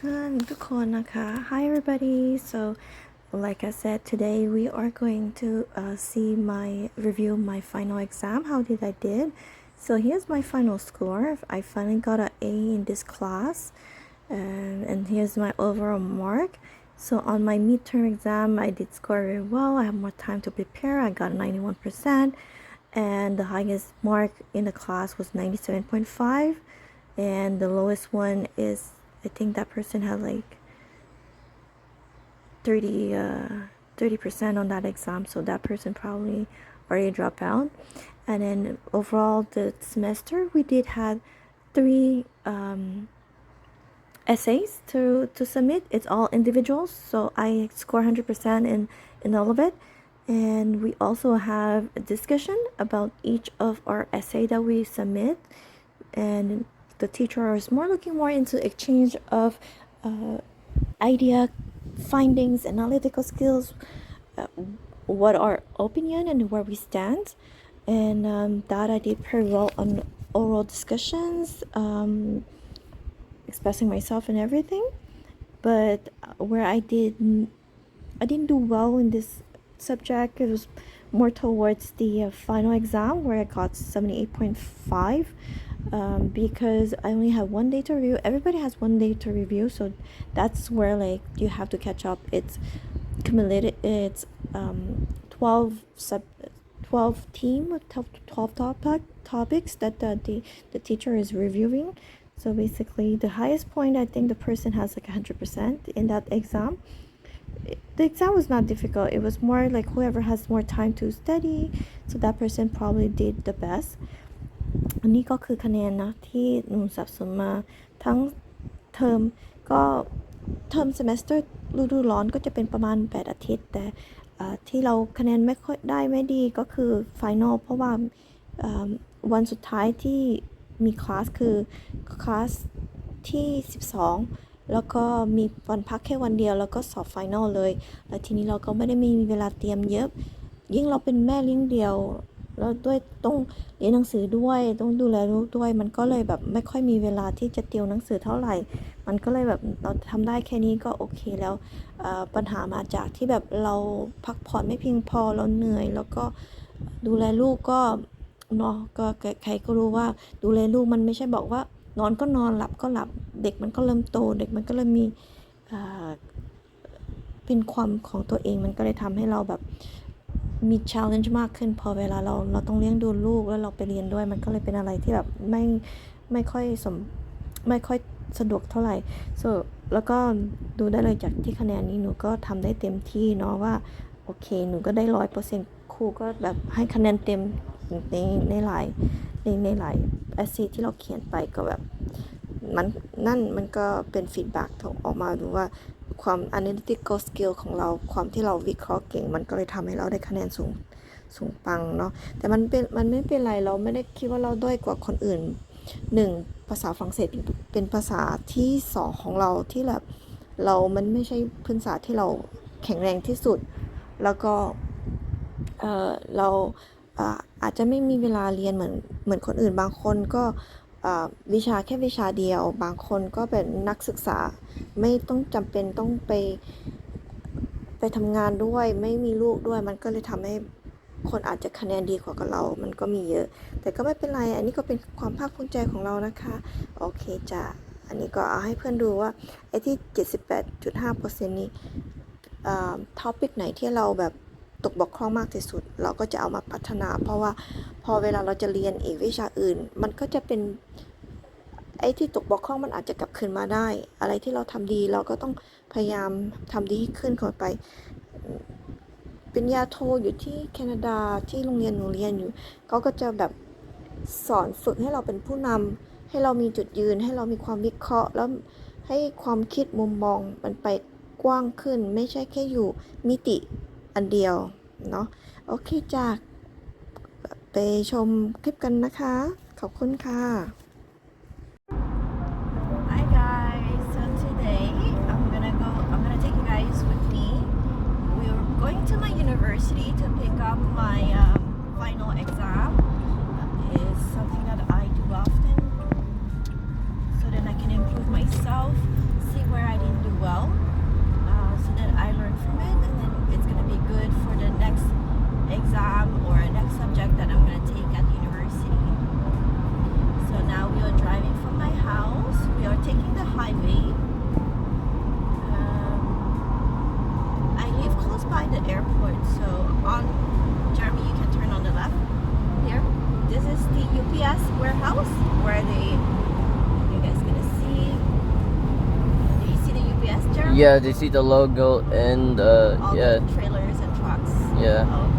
พื่อนๆทุกคนนะคะ Hi everybody so like I said today we are going to uh, see my review my final exam how did I did so here's my final score I finally got an A in this class and, and here's my overall mark so on my midterm exam I did score very well I have more time to prepare I got 91% and the highest mark in the class was 97.5 and the lowest one is I think that person had like 30 uh 30% on that exam so that person probably already dropped out. And then overall the semester we did had three um essays to to submit. It's all individuals so i score 100% in in all of it. And we also have a discussion about each of our essay that we submit. And the teacher is more looking more into exchange of uh, idea findings analytical skills uh, what our opinion and where we stand. And um, that i did pretty well on oral discussions um, expressing myself and everything. But uh, where i did i didn't do well in this subject it was more towards the uh, final exam where i got 78.5 um, because I only have one day to review. Everybody has one day to review, so that's where like you have to catch up. It's cumulative. It's um, twelve sub, twelve team with 12, 12 topic topics that the, the the teacher is reviewing. So basically, the highest point I think the person has like hundred percent in that exam. The exam was not difficult. It was more like whoever has more time to study, so that person probably did the best. อันนี้ก็คือคะแนนนะที่หนูสับสนมาทั้งเทอมก็เทอม semester ฤดูร้อนก็จะเป็นประมาณ 8 อาทิตย์ แต่ที่เราคะแนนไม่ค่อยได้ไม่ดีก็คือ final เพราะว่าวันสุดท้ายที่มีคลาสคือคลาสที่ 12 แล้วก็มีวันพักแค่วันเดียว แล้วก็สอบ final เลย แล้วทีนี้เราก็ไม่ได้มีเวลาเตรียมเยอะ ยิ่งเราเป็นแม่เลี้ยงเดียว แล้วด้วยต้องเรียนหนังสือด้วยต้องดูแลลูกด้วย มันก็เลยแบบไม่ค่อยมีเวลาที่จะเตรียมหนังสือเท่าไหร่ มันก็เลยแบบเราทำได้แค่นี้ก็โอเคแล้วปัญหามาจากที่แบบเราพักผ่อนไม่เพียงพอเราเหนื่อย แล้วก็ดูแลลูกก็เนาะก็ใครก็รู้ว่าดูแลลูกมันไม่ใช่บอกว่านอนก็นอนหลับก็หลับเด็กมันก็เริ่มโต เด็กมันก็เริ่มมีเอ่อเป็นความของตัวเองมันก็เลยทำให้เราแบบ มี challenge มากขึ้นพอเวลาเราเราต้องเลี้ยงดูลูกแล้วเราไปเรียนด้วย มันก็เลยเป็นอะไรที่แบบไม่ไม่ค่อยสมไม่ค่อยสะดวกเท่าไหร่ so แล้วก็ดูได้เลยจากที่คะแนนนี้หนูก็ทำได้เต็มที่เนาะว่าโอเคหนูก็ได้ร้อยเปอร์เซ็นต์ครูก็แบบให้คะแนนเต็มในในหลายในในหลายแอสซีที่เราเขียนไปก็แบบมันนั่นมันก็เป็นฟีดแบ็กออกมาดูว่า ความ analytical skill ของเราความที่เราวิเคราะห์เก่ง มันก็เลยทำให้เราได้คะแนนสูงสูงปังเนาะแต่มันเป็นมันไม่เป็นไรเราไม่ได้คิดว่าเราด้อยกว่าคนอื่นหนึ่งภาษาฝรั่งเศสเป็นภาษาที่สองของเราที่แบบเรามันไม่ใช่พื้นฐานที่เราแข็งแรงที่สุด แล้วก็เออเราอ่าอาจจะไม่มีเวลาเรียนเหมือนเหมือนคนอื่นบางคนก็ วิชาแค่วิชาเดียว บางคนก็เป็นนักศึกษาไม่ต้องจำเป็นต้องไปไปทำงานด้วยไม่มีลูกด้วย มันก็เลยทำให้คนอาจจะคะแนนดีกว่ากับเรา มันก็มีเยอะ แต่ก็ไม่เป็นไร อันนี้ก็เป็นความภาคภูมิใจของเรานะคะ โอเคจ้ะ อันนี้ก็เอาให้เพื่อนดูว่าไอ้ที่ 78.5%นี้ท็อปิกไหนที่เราแบบ ตกบกพร่องมากที่สุด เราก็จะเอามาพัฒนา เพราะว่าพอเวลาเราจะเรียนอีกวิชาอื่น มันก็จะเป็นไอ้ที่ตกบกพร่องมันอาจจะกลับคืนมาได้ อะไรที่เราทำดีเราก็ต้องพยายามทำดีขึ้นเข้าไปเป็นยาโทอยู่ที่แคนาดาที่โรงเรียนหนูเรียนอยู่เขาก็จะแบบสอนฝึกให้เราเป็นผู้นำให้เรามีจุดยืน ให้เรามีความวิเคราะห์ แล้วให้ความคิดมุมมองมันไปกว้างขึ้น ไม่ใช่แค่อยู่มิติ อันเดียวเนาะโอเคจากไปชมคลิปกันนะคะ ขอบคุณค่ะ Hi guys so today I'm gonna go I'm gonna take you guys with me we're going to my university to pick up my um, final exam is something that I do often so then I can improve myself see where I didn't do well uh, so that I learn from it exam or a next subject that I'm going to take at the university. So now we are driving from my house. We are taking the highway. Um, I live close by the airport, so on Jeremy, you can turn on the left here. This is the UPS warehouse where they, you guys gonna see. Do you see the UPS, Jeremy? Yeah, they see the logo and uh, All yeah. The trailers and trucks. Yeah. Oh.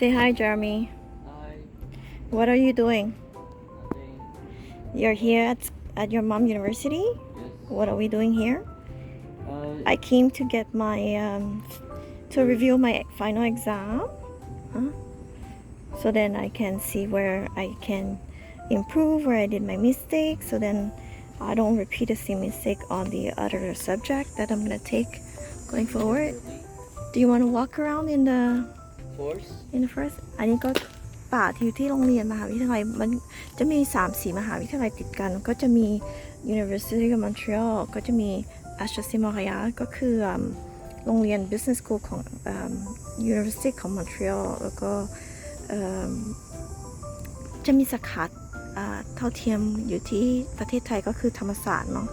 Say hi Jeremy Hi. What are you doing Nothing. You're here at, at your mom university Yes. What are we doing here Uh, I came to get my um, to review my final exam huh? so then I can see where I can improve where I did my mistake so then I don't repeat the same mistake on the other subject that I'm gonna take going forward Do you want to walk around in the Force. in the first อันนี้ก็ป่าที่อยู่ที่โรงเรียนมหาวิทยาลัยมันจะมี3 4มหาวิทยาลัยติดกัน ก็จะมี University of Montreal ก็จะมี a s h s i m o r a ก็คือโรงเรียน Business School ของ University ของ Montreal แล้วก็จะมีสาขาเท่าเทียมอยู่ที่ประเทศไทยก็คือธรรมศาสตร์เนาะ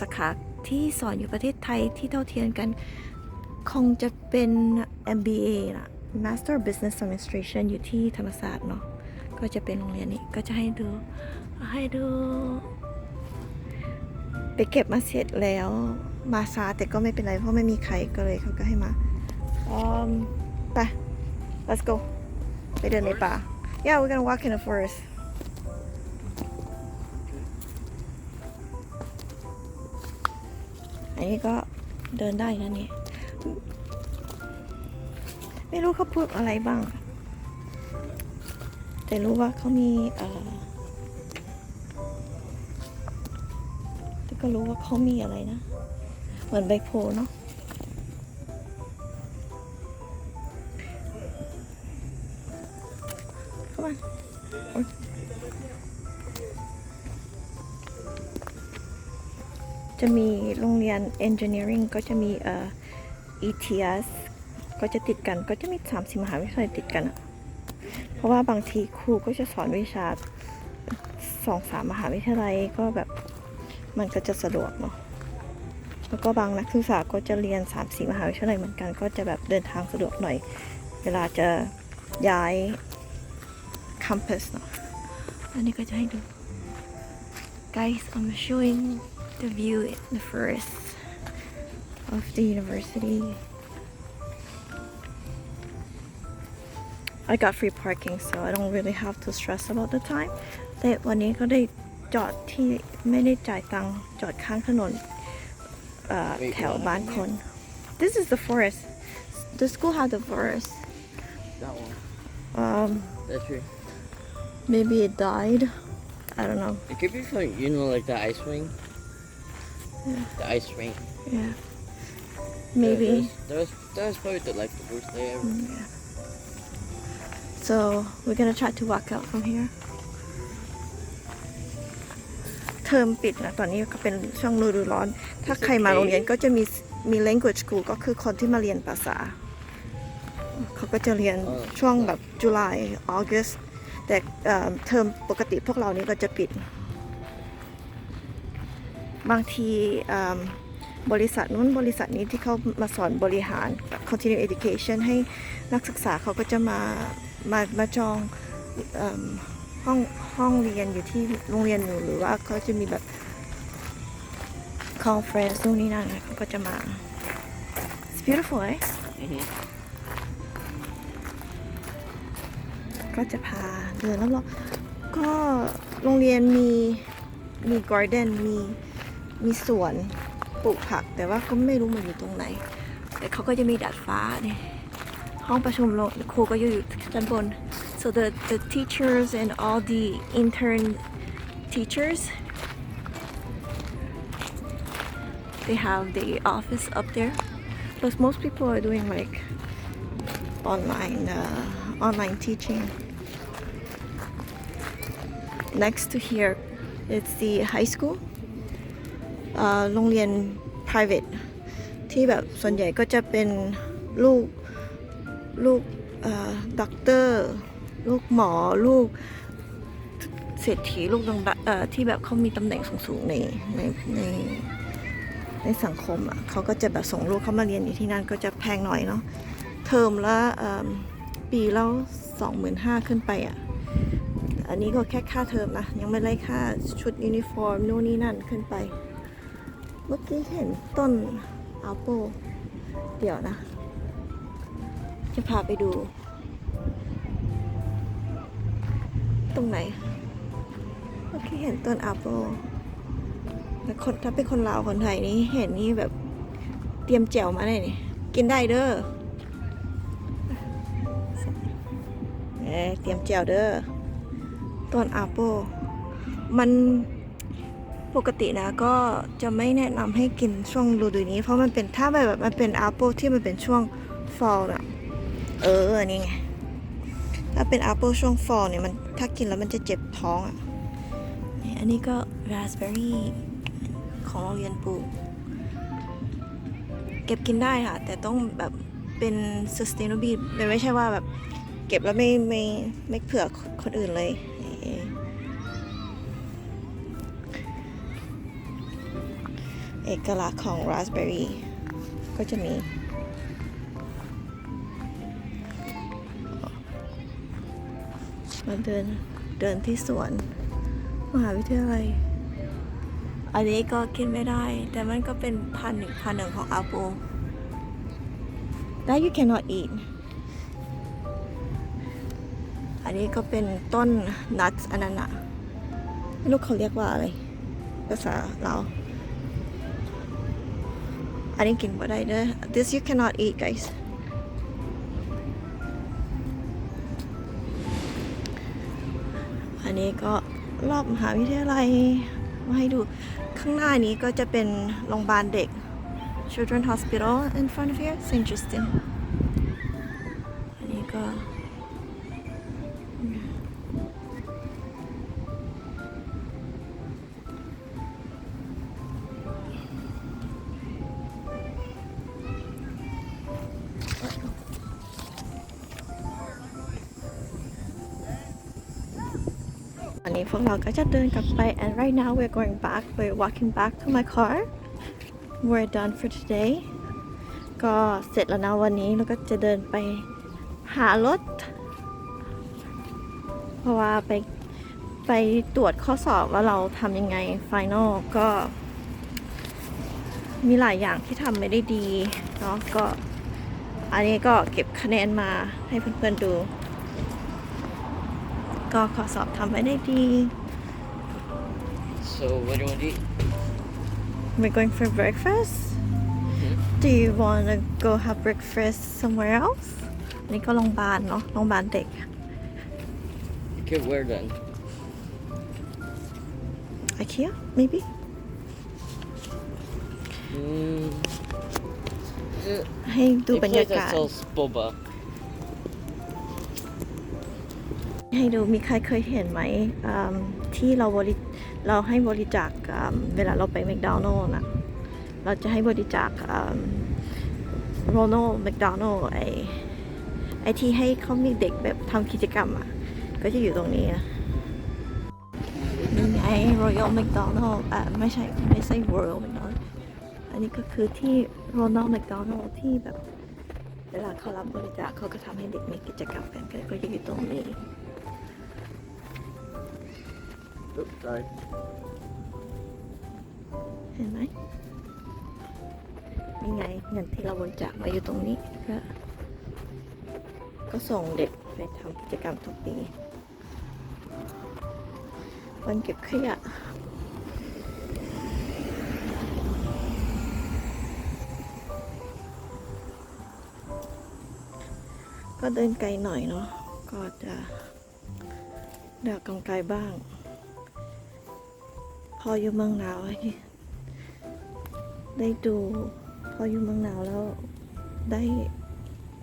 สาขาที่สอนอยู่ประเทศไทยที่เท่าเทียมกัน คงจะเป็น MBA นะ Master of Business Administration อยู่ที่ธรรมศาสตร์เนาะก็จะเป็นโรงเรียนนี้ก็จะให้ดูให้ดู ไปเก็บมาเสร็จแล้วมาช้าแต่ก็ไม่เป็นไร เพราะไม่มีใครก็เลยเขาก็ให้มาอืมไป let's go ไปเดินในป่า yeah we're gonna walk in the forest อันนี้ก็เดินได้นะเนี่ย ไม่รู้เขาพูดอะไรบ้าง แต่รู้ว่าเขามีเอ่อแต่ก็รู้ว่าเขามีอะไรนะ เหมือนใบโพลเนาะเข้ามาจะมีโรงเรียน engineering ก็จะมีเอ่อ ETS ก็จะติดกันก็จะมีสามสิมหาวิทยาลัยติดกันอะเพราะว่าบางทีครูก็จะสอนวิชาสองสามมหาวิทยาลัยก็แบบมันก็จะสะดวกเนาะแล้วก็บางนักศึกษาก็จะเรียนสามสี่มหาวิทยาลัยเหมือนกัน ก็จะแบบเดินทางสะดวกหน่อย เวลาจะย้ายคัมปัสเนาะอันนี้ก็จะให้ดู guys I'm showing the view in the first of the university I got free parking so I don't really have to stress about the time แต่วันนี้ก็ได้จอดที่ไม่ได้จ่ายตังค์จอดข้างถนนเอ่อ Wait, แถว what? บ้านคน This is the forest the school has the forest That one. um That tree. maybe it died I don't know It could be from you know like the ice ring. The ice ring. yeah Maybe That was, that was probably the like the worst day ever. Yeah. So we're gonna try to walk out from here. เทอมปิดนะตอนนี้ก็เป็นช่วงฤดูร้อน ถ้าใครมาโรงเรียนก็จะมีมี language school ก็คือคนที่มาเรียนภาษา เขาก็จะเรียนช่วงแบบ July August แต่เอ่อเทอมปกติพวกเรานี่ก็จะปิด บางทีเอิ่ม บริษัทนู้นบริษัทนี้ที่เขามาสอนบริหาร continue education ให้นักศึกษาเขาก็จะมามามาจองเอิ่มห้องห้องเรียนอยู่ที่โรงเรียนอยู่หรือว่าเขาจะมีแบบ conference นู่นนี่นั่นนะเขาก็จะมา it's beautiful eh Mhm. ก็จะพาเดินรอบๆก็โรงเรียนมีมี garden มีมีสวน ปลูกผักแต่ว่าก็ไม่รู้มันอยู่ตรงไหน แต่เขาก็จะมีดาดฟ้าเนี่ยห้องประชุมโรงครูก็อยู่ชั้นบน so the the teachers and all the intern teachers they have the office up there but most people are doing like online uh, online teaching. Next to here, it's the high school. โรงเรียน private ที่แบบส่วนใหญ่ก็จะเป็นลูกลูกด็อกเตอร์ลูกหมอลูกเศรษฐีลูกดังที่แบบเขามีตำแหน่งสูงๆในในในในสังคมอะเขาก็จะแบบส่งลูกเขามาเรียนอยู่ที่นั่นก็จะแพงหน่อยเนาะเทอมละปีแล้วสองหมื่นห้าขึ้นไปอะอันนี้ก็แค่ค่าเทอมนะ ยังไม่ได้ค่าชุดยูนิฟอร์มนู่นนี่นั่นขึ้นไป เมื่อกี้เห็นต้นอัลโปเดี๋ยวนะ จะพาไปดู ตรงไหน เมื่อกี้เห็นต้นอัลโปแต่คนถ้าเป็นคนลาวคนไทยนี่เห็นนี่แบบเตรียมแจ่วมาเลยนี่ กินได้เด้อเตรียมแจ่วเด้อต้นอัลโปมัน ปกตินะก็จะไม่แนะนำให้กินช่วงฤดูนี้ เพราะมันเป็นถ้าแบบมันเป็นแอัลโปที่มันเป็นช่วง fall น่ะเออนี่ไงถ้าเป็น apple ช่วง fall เนี่ยมันถ้ากินแล้วมันจะเจ็บท้องอะนี่อันนี้ก็ raspberry ของโรงเรียนปลูกเก็บกินได้ค่ะ แต่ต้องแบบเป็น sustainable ไม่ใช่ว่าแบบเก็บแล้วไม่ไม่ไม่เผื่อคนอื่นเลย เอกลักษณ์ของ raspberry ก็จะมีมาเดินเดินที่สวน มหาวิทยาลัย อันนี้ก็กินไม่ได้ แต่มันก็เป็นพันหนึ่งพันหนึ่งของ apple that you cannot eat อันนี้ก็เป็นต้น nuts อันนั้นอะไม่รู้เขาเรียกว่าอะไร ภาษาเราว อันนี้กินไม่ได้เด้อ this you cannot eat guys อันนี้ก็รอบมหาวิทยาลัยมาให้ดูข้างหน้านี้ก็จะเป็นโรงพยาบาลเด็ก Children Hospital in front of here St. Justin อันนี้ก็ เราก็จะเดินกลับไป and right now we're going back we're walking back to my car we're done for today ก็เสร็จแล้วนะวันนี้เราก็จะเดินไปหารถ เพราะว่าไปไปตรวจข้อสอบว่าเราทำยังไง final ก็ มีหลายอย่างที่ทำไม่ได้ดีเนาะก็ อันนี้ก็เก็บคะแนนมาให้เพื่อนๆดู ก็ข้อสอบทำไม่ได้ดี So what do you want to eat? We're going for breakfast. Do you want to go have breakfast somewhere else? นี่ก็โรงพยาบาลเนาะโรงพยาบาลเด็ก Okay, where then? IKEA maybe Mm, uh, ให้ดู a บรร place ยากา that ศ sells boba. ให้ดูมีใครเคยเห็นไหมที่เราบริเราให้บริจาคเวลาเราไปแมคโดนัลล์นะเราจะให้บริจาคโรนัลแมคโดนัลล์ไอไอที่ให้เขามีเด็กแบบทำกิจกรรมอะ ก็จะอยู่ตรงนี้นะนี่ไง Royal McDonald อะไม่ใช่ไม่ใช่ Royal McDonald อันนี้ก็คือที่ Ronald McDonald ที่แบบเวลาเขารับบริจาคเขาก็ทำให้เด็กมีกิจกรรมกันก็จะอยู่ตรงนี้ Oops, sorry. เห็นไหมนี่ไงเงินที่เราบริจาคมาอยู่ตรงนี้ก็ก็ส่งเด็กไปทำกิจกรรมทุกปีวันเก็บขยะก็เดินไกลหน่อยเนาะ ก็จะเดินกำไกลบ้าง พออยู่เมืองหนาวอะได้ดู พออยู่เมืองหนาวแล้วได้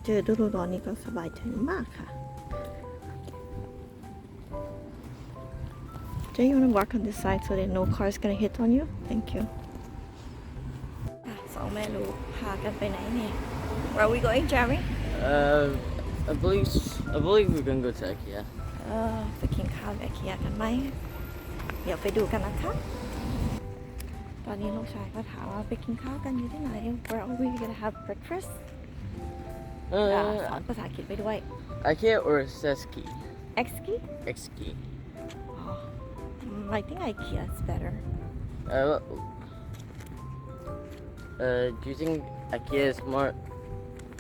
เจอฤดูร้อนนี้ก็สบายใจมากค่ะ Do you want to walk on this side so that no car is gonna hit on you? Thank you. อะสองแม่ลูกพากันไปไหนเนี่ย Where are we going, Jeremy? Uh, I believe I believe we're gonna go to IKEA. เออไปกินข้าวกับเคียกันไหม เดี๋ยวไปดูกันนะคะ ตอนนี้ลูกชายก็ถามว่าไปกินข้าวกันอยู่ที่ไหน Where are we gonna have breakfast อ่าสอน Uh, ภาษาอังกฤษไปด้วย IKEA or Seski? Exki Exki. I think IKEA is better Uh, uh, do you think IKEA is more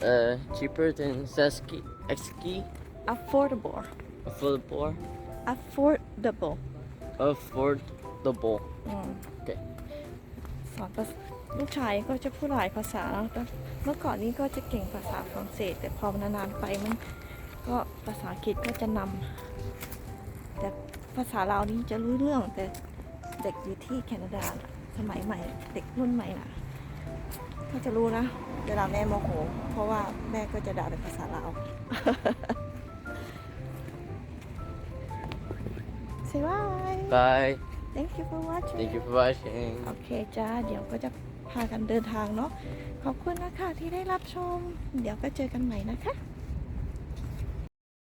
uh, cheaper than Seski? Exki? affordable Affordable? affordable Affordable. อืมโอเคสอนภาษาลูกชายก็จะพูดหลายภาษาแล้วแต่เมื่อก่อนนี้ก็จะเก่งภาษาฝรั่งเศส แต่พอนานๆไปมันก็ภาษาอังกฤษก็จะนำแต่ภาษาเราวนี่จะรู้เรื่อง แต่เด็กอยู่ที่แคนาดาน่ะสมัยใหม่ เด็กรุ่นใหม่น่ะก็จะรู้นะเวลาแม่โมโห เพราะว่าแม่ก็จะด่าเป็นภาษาลาว bye Bye. Thank you for watching Thank you for watching. โอเคจ้า เดี๋ยวก็จะพากันเดินทางเนาะ ขอบคุณนะคะที่ได้รับชม เดี๋ยวก็เจอกันใหม่นะคะ